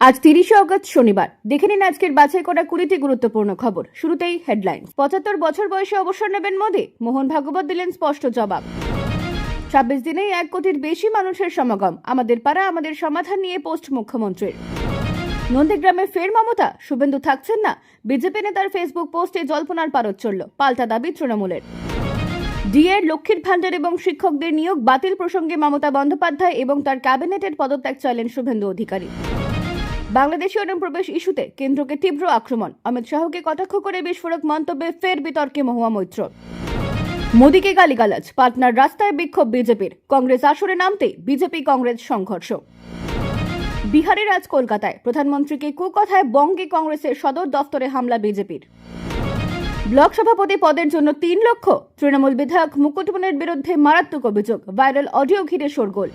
আজ তিরিশে অগস্ট শনিবার। দেখে নিন আজকের বাছাই করা কুড়িটি গুরুত্বপূর্ণ খবর। শুরুতেই হেডলাইন পঁচাত্তর বছর বয়সে অবসর নেবেন মোদী, মোহন ভাগবত দিলেন স্পষ্ট জবাব। ছাব্বিশ দিনেই এক কোটির বেশি মানুষের সমাগম। আমাদের পাড়া, আমাদের সমাধান নিয়ে পোস্ট মুখ্যমন্ত্রীর। নন্দীগ্রামে ফের মমতা? শুভেন্দু থাকছেন না? বিজেপি নেতার ফেসবুক পোস্টে জল্পনার পারদ চলল পাল্টা দাবি তৃণমূলের। ডিএর লক্ষ্মীর ভাণ্ডার এবং শিক্ষকদের নিয়োগ বাতিল প্রসঙ্গে মমতা বন্দ্যোপাধ্যায় এবং তার ক্যাবিনেটের পদত্যাগ চাইলেন শুভেন্দু অধিকারী। বাংলাদেশি অনুপ্রবেশ ইস্যুতে কেন্দ্রকে তীব্র আক্রমণ। অমিত শাহকে কটাক্ষ করে বিস্ফোরক মন্তব্যে ফের বিতর্কে মহুয়া মৈত্র। মোদীকে গালিগালাজ, পাটনার রাস্তায় বিক্ষোভ বিজেপির। কংগ্রেস আসরে নামতে বিজেপি কংগ্রেস সংঘর্ষ। বিহারের আজ কলকাতায়, প্রধানমন্ত্রীকে কুকথায় বঙ্গে কংগ্রেসের সদর দফতরে হামলা বিজেপির। ব্লক সভাপতি পদের জন্য তিন লক্ষ। তৃণমূল বিধায়ক মুকুটমনের বিরুদ্ধে মারাত্মক অভিযোগ, ভাইরাল অডিও ঘিরে শোরগোল।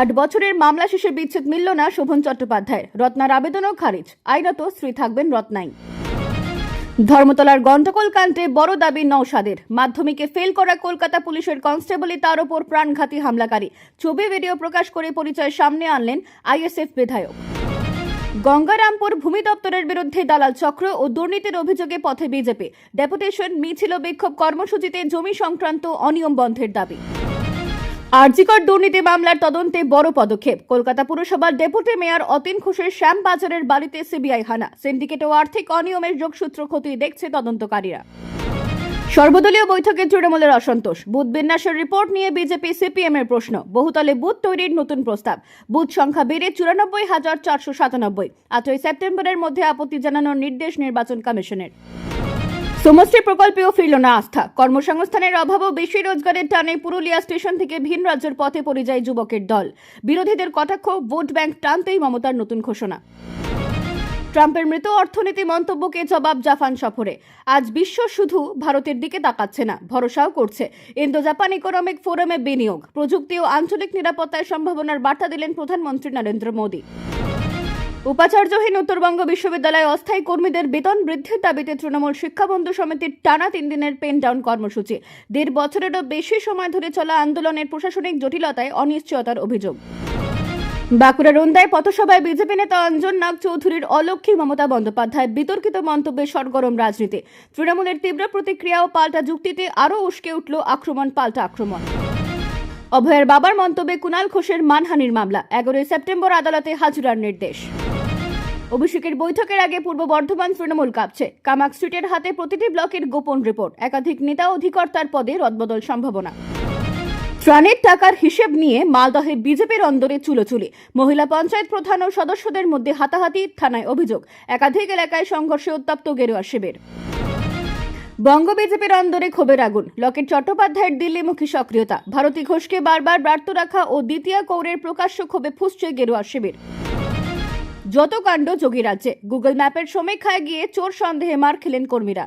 আট বছরের মামলা শেষে বিচ্ছেদ মিলল না শোভন চট্টোপাধ্যায় রত্নার আবেদনও খারিজ। আইনত স্ত্রী থাকবেন রত্নাই। ধর্মতলার গন্ডগোল কাণ্ডে বড় দাবি নৌসাদের মাধ্যমিকে ফেল করা কলকাতা পুলিশের কনস্টেবলই তার ওপর প্রাণঘাতী হামলাকারী। ছবি, ভিডিও প্রকাশ করে পরিচয় সামনে আনলেন আইএসএফ বিধায়ক। গঙ্গারামপুর ভূমি দপ্তরের বিরুদ্ধে দালাল চক্র ও দুর্নীতির অভিযোগে পথে বিজেপি। ডেপুটেশন, মিছিল বিক্ষোভ কর্মসূচিতে জমি সংক্রান্ত অনিয়ম বন্ধের দাবি। আরজিকর দুর্নীতি মামলার তদন্তে বড় পদক্ষেপ। কলকাতা পুরসভার ডেপুটি মেয়র অতীন ঘোষের শ্যাম বাজারের বাড়িতে সিবিআই হানা। সিন্ডিকেট ও আর্থিক অনিয়মের যোগসূত্র খতিয়ে দেখছে তদন্তকারীরা। সর্বদলীয় বৈঠকে তৃণমূলের অসন্তোষ। বুথ বিন্যাসের রিপোর্ট নিয়ে বিজেপি সিপিএম এর প্রশ্ন। বহুতলে বুথ তৈরির নতুন প্রস্তাব। বুথ সংখ্যা বেড়ে চুরানব্বই হাজার চারশো সাতানব্বই। আটই সেপ্টেম্বরের মধ্যে আপত্তি জানানোর নির্দেশ নির্বাচন কমিশনের। সমষ্টি প্রকল্পেও ফিরল না আস্থা। কর্মসংস্থানের অভাবও বেশি রোজগারের টানে পুরুলিয়া স্টেশন থেকে ভিন রাজ্যের পথে পরিযায়ী যুবকের দল। বিরোধীদের কটাক্ষ, ভোট ব্যাংক টানতেই মমতার নতুন ঘোষণা। ট্রাম্পের মৃত অর্থনীতি মন্তব্যকে জবাব জাপান সফরে। আজ বিশ্ব শুধু ভারতের দিকে তাকাচ্ছে না, ভরসাও করছে। ইন্দো জাপান ইকোনমিক ফোরামে বিনিয়োগ। প্রযুক্তি ও আঞ্চলিক নিরাপত্তায় সম্ভাবনার বার্তা দিলেন প্রধানমন্ত্রী নরেন্দ্র মোদী। উপাচার্যহীন উত্তরবঙ্গ বিশ্ববিদ্যালয়ে অস্থায়ী কর্মীদের বেতন বৃদ্ধির দাবিতে তৃণমূল শিক্ষাবন্ধু সমিতির টানা তিন দিনের পেন ডাউন কর্মসূচি। দেড় বছরেরও বেশি সময় ধরে চলা আন্দোলনের প্রশাসনিক জটিলতায় অনিশ্চয়তার অভিযোগ। বাঁকুড়ার রন্দায় পথসভায় বিজেপি নেতা অঞ্জন নাগ চৌধুরীর অলক্ষী মমতা বন্দ্যোপাধ্যায় বিতর্কিত মন্তব্যে সরগরম রাজনীতি। তৃণমূলের তীব্র প্রতিক্রিয়া ও পাল্টা যুক্তিতে আরও উস্কে উঠল আক্রমণ, পাল্টা আক্রমণ। অভয়ের বাবার মন্তব্যে কুণাল ঘোষের মানহানির মামলা। এগারোই সেপ্টেম্বর আদালতে হাজিরার নির্দেশ। অভিষেকের বৈঠকের আগে পূর্ব বর্ধমান তৃণমূল কাঁপছে। কামাক স্ট্রিটের হাতে প্রতিটি ব্লকের গোপন রিপোর্ট। একাধিক নেতা অধিকর্তার পদে রদবদল সম্ভাবনা। ত্রাণের টাকার হিসেব নিয়ে মালদহে বিজেপির অন্দরে চুলোচুলি। মহিলা পঞ্চায়েত প্রধান ও সদস্যদের মধ্যে হাতাহাতি থানায় অভিযোগ। একাধিক এলাকায় সংঘর্ষে উত্তপ্ত গেরুয়া শিবির। বঙ্গ বিজেপির অন্দরে ক্ষোভের আগুন। লকেট চট্টোপাধ্যায়ের দিল্লিমুখী সক্রিয়তা। ভারতী ঘোষকে বারবার ব্যর্থ রাখা ও দ্বিতীয় কৌরের প্রকাশ্য ক্ষোভে ফুসছে গেরুয়া শিবির। যত কাণ্ড যোগীরাজ্যে গুগল ম্যাপের সমীক্ষায় গিয়ে চোর সন্দেহে মার খেলেন কর্মীরা।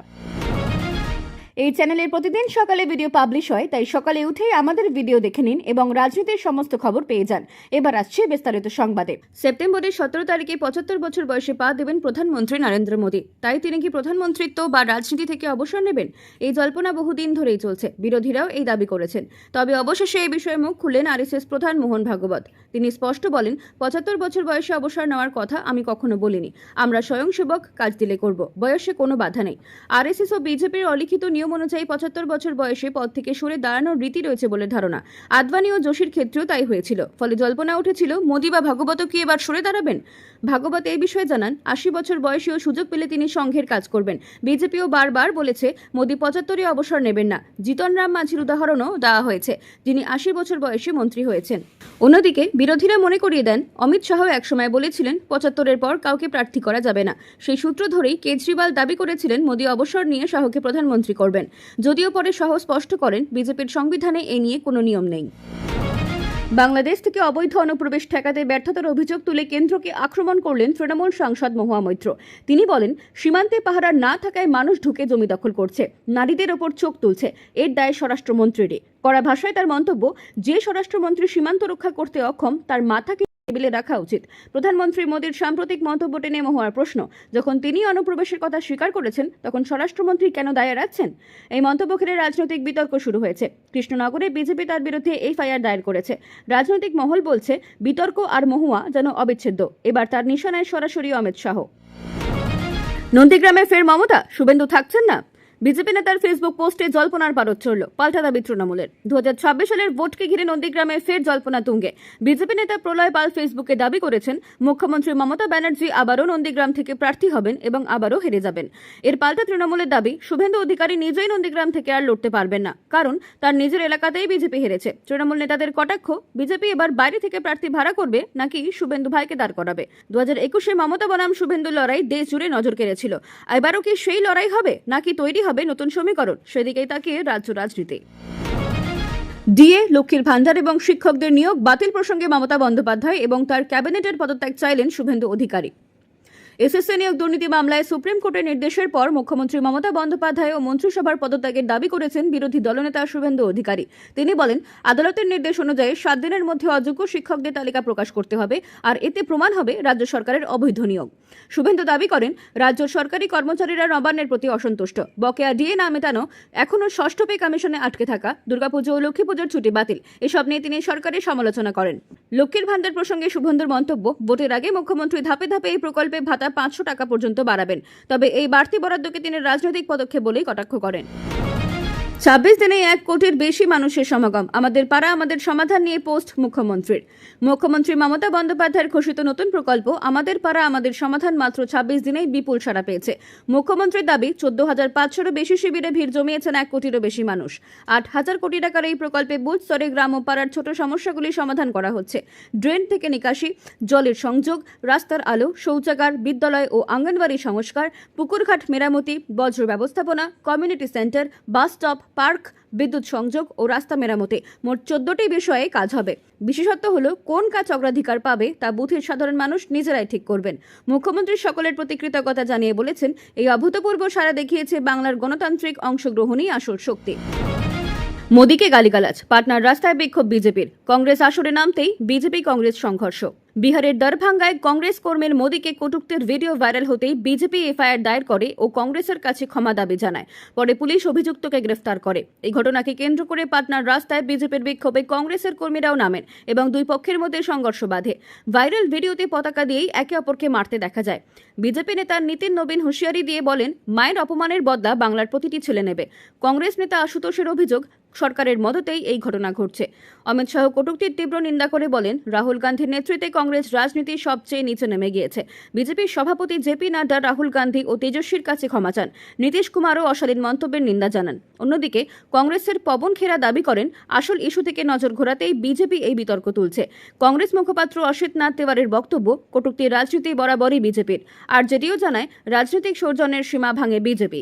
এই চ্যানেলের প্রতিদিন সকালে ভিডিও পাবলিশ হয়, তাই সকালে উঠেই আমাদের ভিডিও দেখে নিন এবং রাজনীতির সমস্ত খবর পেয়ে যান। এবার আসছে বিস্তারিত সংবাদে। সেপ্টেম্বরের সতেরো তারিখে পঁচাত্তর বছর বয়সে পা দেবেন প্রধানমন্ত্রী নরেন্দ্র মোদী। তাই তিনি কি প্রধানমন্ত্রিত্ব বা রাজনীতি থেকে অবসর নেবেন? এই জল্পনা বহুদিন ধরেই চলছে। বিরোধীরাও এই দাবি করেছেন। তবে অবশেষে এই বিষয়ে মুখ খুললেন আরএসএস প্রধান মোহন ভাগবত। তিনি স্পষ্ট বলেন, পঁচাত্তর বছর বয়সে অবসর নেওয়ার কথা আমি কখনো বলিনি। আমরা স্বয়ংসেবক কাজ দিলে করব, বয়সে কোনো বাধা নেই। আরএসএস ও বিজেপির অলিখিত নিয়ম অনুযায়ী পঁচাত্তর বছর বয়সে পদ থেকে সরে দাঁড়ানোর রীতি রয়েছে বলে ধারণা। আদবানি ও যোশীর ক্ষেত্রেও তাই হয়েছিল। ফলে জল্পনা উঠেছিল, মোদী বা ভাগবত কি এবার সরে দাঁড়াবেন? ভাগবত এই বিষয়ে জানান, আশি বছর বয়সেও সুযোগ পেলে তিনি সংঘের কাজ করবেন। বিজেপিও বারবার বলেছে, মোদী পঁচাত্তরে অবসর নেবেন না। জিতন রাম মাঝির উদাহরণও দেওয়া হয়েছে। যিনি আশি বছর বয়সে মন্ত্রী হয়েছেন। অন্যদিকে বিরোধীরা মনে করিয়ে দেন, অমিত শাহ একসময় বলেছিলেন, পঁচাত্তরের পর কাউকে প্রার্থী করা যাবে না। সেই সূত্র ধরেই কেজরিওয়াল দাবি করেছিলেন, মোদী অবসর নিয়ে শাহকে প্রধানমন্ত্রী করবেন। যদিও পরে শাহ স্পষ্ট করেন, বিজেপির সংবিধানে এ নিয়ে কোনো নিয়ম নেই। বাংলাদেশ থেকে অবৈধ অনুপ্রবেশ ঠেকাতে ব্যর্থতার অভিযোগ তুলে কেন্দ্রকে আক্রমণ করলেন তৃণমূল সাংসদ মহুয়া মৈত্র। তিনি বলেন, সীমান্তে পাহারা না থাকায় মানুষ ঢুকে জমি দখল করছে। নারীদের ওপর চোখ তুলছে। এর দায় স্বরাষ্ট্রমন্ত্রীরই। কড়া ভাষায় তার মন্তব্য, যে স্বরাষ্ট্রমন্ত্রী সীমান্ত রক্ষা করতে অক্ষম, তার মাথাকে টেবিলে রাখা উচিত। প্রধানমন্ত্রী মোদীর সাম্প্রতিক মন্তব্য টেনে মহুয়ার প্রশ্ন, যখন তিনি অনুপ্রবেশের কথা স্বীকার করেছেন, তখন স্বরাষ্ট্রমন্ত্রী কেন দায় এড়াচ্ছেন এই মন্তব্য ঘিরে রাজনৈতিক বিতর্ক শুরু হয়েছে। কৃষ্ণনগরে বিজেপি তার বিরুদ্ধে এফআইআর দায়ের করেছে। রাজনৈতিক মহল বলছে, বিতর্ক আর মহুয়া যেন অবিচ্ছেদ্য। এবার তার নিশানায় সরাসরি অমিত শাহ। নন্দীগ্রামে ফের মমতা? শুভেন্দু থাকছেন না? বিজেপি নেতার ফেসবুক পোস্টে জল্পনার পারদ চড়ল। পাল্টা দাবি তৃণমূলের। দু হাজার ছাব্বিশ সালের ভোটকে ঘিরে নন্দীগ্রামে ফের জল্পনা তুঙ্গে। বিজেপি নেতা প্রলয় পাল ফেসবুকে দাবি করেছেন, মুখ্যমন্ত্রী মমতা ব্যানার্জি আবারও নন্দীগ্রাম থেকে প্রার্থী হবেন এবং আবারও হেরে যাবেন। এর পাল্টা তৃণমূলের দাবি, শুভেন্দু অধিকারী নিজেই নন্দীগ্রাম থেকে আর লড়তে পারবেন না। কারণ, তার নিজের এলাকাতেই বিজেপি হেরেছে। তৃণমূল নেতাদের কটাক্ষ, বিজেপি এবার বাইরে থেকে প্রার্থী ভাড়া করবে নাকি শুভেন্দু ভাইকে দাঁড় করাবে? দু হাজার একুশে মমতা বনাম শুভেন্দু লড়াই দেশ জুড়ে নজর কেড়েছিল। এবারও কি সেই লড়াই হবে নাকি তৈরি হবে নতুন সমীকরণ। সেদিকেই তাকে রাজ্য রাজনীতি। ডিএ, লক্ষ্মীর ভান্ডার এবং শিক্ষকদের নিয়োগ বাতিল প্রসঙ্গে মমতা বন্দ্যোপাধ্যায় এবং তার ক্যাবিনেটের পদত্যাগ চাইলেন শুভেন্দু অধিকারী। এসএসসি নিয়োগ দুর্নীতি মামলায় সুপ্রিম কোর্টের নির্দেশের পর মুখ্যমন্ত্রী মমতা বন্দ্যোপাধ্যায় ও মন্ত্রিসভার পদত্যাগের দাবি করেছেন বিরোধী দলনেতা শুভেন্দু অধিকারী। তিনি বলেন, আদালতের নির্দেশ অনুযায়ী সাত দিনের মধ্যে অযোগ্য শিক্ষকদের তালিকা প্রকাশ করতে হবে, আর এতে প্রমাণ হবে রাজ্য সরকারের অবৈধ নিয়োগ। শুভেন্দু দাবি করেন, রাজ্য সরকারি কর্মচারীরা নবান্নের প্রতি অসন্তুষ্ট। বকেয়া ডিএ না মেটানো, এখনও ষষ্ঠ পে কমিশনে আটকে থাকা, দুর্গাপুজো ও লক্ষ্মী পুজোর ছুটি বাতিল, এসব নিয়ে তিনি সরকারের সমালোচনা করেন। লক্ষ্মীর ভান্ডার প্রসঙ্গে শুভেন্দুর মন্তব্য, ভোটের আগে মুখ্যমন্ত্রী ধাপে ধাপে এই প্রকল্পে ভাতা পাঁচশো টাকা পর্যন্ত বাড়াবেন। তবে এই বাড়তি বরাদ্দকে তিনি রাজনৈতিক পদক্ষেপ বলেই কটাক্ষ করেন। ছাব্বিশ দিনে এক কোটির বেশি মানুষের সমাগম। আমাদের পাড়া, আমাদের সমাধান নিয়ে পোস্ট মুখ্যমন্ত্রীর। মুখ্যমন্ত্রী মমতা বন্দ্যোপাধ্যায়ের ঘোষিত নতুন প্রকল্প আমাদের পাড়া, আমাদের সমাধান মাত্র ছাব্বিশ দিনেই বিপুল সাড়া পেয়েছে। মুখ্যমন্ত্রীর দাবি, চোদ্দ হাজার পাঁচশোরও বেশি শিবিরে ভিড় জমিয়েছেন এক কোটিরও বেশি মানুষ। আট হাজার কোটি টাকার এই প্রকল্পে বুথ স্তরে গ্রাম ও পাড়ার ছোট সমস্যাগুলি সমাধান করা হচ্ছে। ড্রেন থেকে নিকাশি, জলের সংযোগ, রাস্তার আলো, শৌচাগার, বিদ্যালয় ও আঙ্গনবাড়ি সংস্কার, পুকুরঘাট মেরামতি, বজ্র ব্যবস্থাপনা, community centre, bus stop park, বিদ্যুৎ সংযোগ ও রাস্তা মেরামতে। মোট চোদ্দটি বিষয়ে কাজ হবে। বিশেষত্ব হলো, কোন কাজ অগ্রাধিকার পাবে তা বুথের সাধারণ মানুষ নিজেরাই ঠিক করবেন। মুখ্যমন্ত্রী সকলের প্রতি কৃতজ্ঞতা জানিয়ে বলেছেন, এই অভূতপূর্ব সারা দেখিয়েছে বাংলার গণতান্ত্রিক অংশগ্রহণই আসল শক্তি। মোদীকে গালিগালাজ, পাটনার রাস্তায় বিক্ষোভ বিজেপির। কংগ্রেস আসরে নামতেই বিজেপি কংগ্রেস সংঘর্ষ। বিহারের দরভাঙ্গায় কংগ্রেস কর্মীর মোদীকে কটুক্তির ভিডিও ভাইরাল হতেই বিজেপি এফআইআর দায়ের করে ও কংগ্রেসের কাছে ক্ষমা দাবি জানায়। পরে পুলিশ অভিযুক্তকে গ্রেফতার করে। এই ঘটনাকে কেন্দ্র করে পাটনার রাস্তায় বিজেপির বিক্ষোভে কংগ্রেসের কর্মীরাও নামেন এবং দুই পক্ষের মধ্যে সংঘর্ষ বাধে। ভাইরাল ভিডিওতে পতাকা দিয়েই একে অপরকে মারতে দেখা যায়। বিজেপি নেতা নীতিন নবীন হুঁশিয়ারি দিয়ে বলেন, মায়ের অপমানের বদলা বাংলার প্রতিটি ছেলে নেবে। কংগ্রেস নেতা আশুতোষের অভিযোগ, সরকারের মদতেই এই ঘটনা ঘটছে। অমিত শাহ কটুক্তির তীব্র নিন্দা করে বলেন, রাহুল গান্ধীর নেতৃত্বে কংগ্রেস রাজনীতির সবচেয়ে নিচে নেমে গিয়েছে। বিজেপির সভাপতি জেপি নাড্ডা, রাহুল গান্ধী ও তেজস্বীর কাছে ক্ষমা চান। নীতিশ কুমারও অশালীন মন্তব্যের নিন্দা জানান। অন্যদিকে, কংগ্রেসের পবন খেরা দাবি করেন, আসল ইস্যু থেকে নজর ঘোরাতেই বিজেপি এই বিতর্ক তুলছে। কংগ্রেস মুখপাত্র অসিত নাথ তেওয়ারের বক্তব্য, কটুক্তির রাজনীতি বরাবরই বিজেপির। আর যেটিও জানায়, রাজনৈতিক সৌজন্যের সীমা ভাঙে বিজেপি।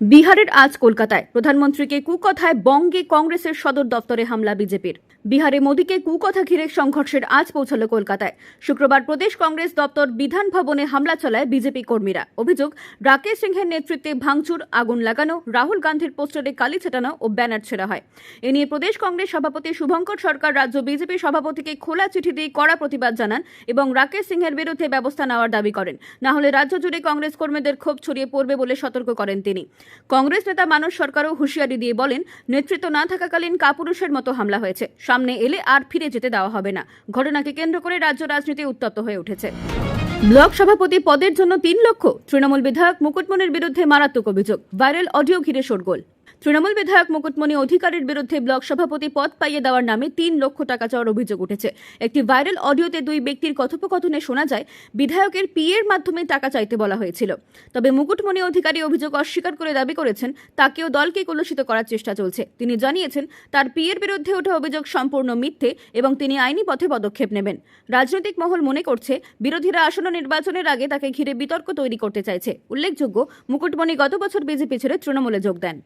বিহারের আজ কলকাতায়। প্রধানমন্ত্রীকে কুকথায় বঙ্গে কংগ্রেসের সদর দপ্তরে হামলা বিজেপির। বিহারে মোদীকে কুকথা ঘিরে সংঘর্ষের আজ পৌঁছালো কলকাতায়। শুক্রবার প্রদেশ কংগ্রেস দপ্তর বিধান ভবনে হামলা চালায় বিজেপি কর্মীরা। অভিযোগ, রাকেশ সিংহের নেতৃত্বে ভাঙচুর, আগুন লাগানো, রাহুল গান্ধীর পোস্টারে কালি ছেটানো ও ব্যানার ছেড়া হয়। এ নিয়ে প্রদেশ কংগ্রেস সভাপতি শুভঙ্কর সরকার রাজ্য বিজেপি সভাপতিকে খোলা চিঠি দিয়ে কড়া প্রতিবাদ জানান এবং রাকেশ সিংহের বিরুদ্ধে ব্যবস্থা নেওয়ার দাবি করেন। না হলে রাজ্য জুড়ে কংগ্রেস কর্মীদের ক্ষোভ ছড়িয়ে পড়বে বলে সতর্ক করেন তিনি। কংগ্রেস নেতা মানস সরকারও হুঁশিয়ারি দিয়ে বলেন, নেতৃত্ব না থাকাকালীন কাপুরুষের মতো হামলা হয়েছে। সামনে এলে আর ফিরে যেতে দেওয়া হবে না। ঘটনাকে কেন্দ্র করে রাজ্য রাজনীতি উত্তপ্ত হয়ে উঠেছে। ব্লক সভাপতি পদের জন্য তিন লক্ষ। তৃণমূল বিধায়ক মুকুটমনির বিরুদ্ধে মারাত্মক অভিযোগ। ভাইরাল অডিও ঘিরে শোরগোল। তৃণমূল বিধায়ক মুকুটমণি অধিকারীর বিরুদ্ধে ব্লক সভাপতি পদ পাইয়ে দেওয়ার নামে তিন লক্ষ টাকা চাওয়ার অভিযোগ উঠেছে। একটি ভাইরাল অডিওতে দুই ব্যক্তির কথোপকথনে শোনা যায়, বিধায়কের পিএর মাধ্যমে টাকা চাইতে বলা হয়েছিল। তবে মুকুটমণি অধিকারী অভিযোগ অস্বীকার করে দাবি করেছেন, তাকেও দলকে কলুষিত করার চেষ্টা চলছে। তিনি জানিয়েছেন, তার পিএর বিরুদ্ধে ওঠা অভিযোগ সম্পূর্ণ মিথ্যে এবং তিনি আইনি পথে পদক্ষেপ নেবেন। রাজনৈতিক মহল মনে করছে, বিরোধীরা আসন্ন নির্বাচনের আগে তাকে ঘিরে বিতর্ক তৈরি করতে চাইছে। উল্লেখযোগ্য মুকুটমণি গত বছর বিজেপি ছেড়ে তৃণমূলে যোগ দেন।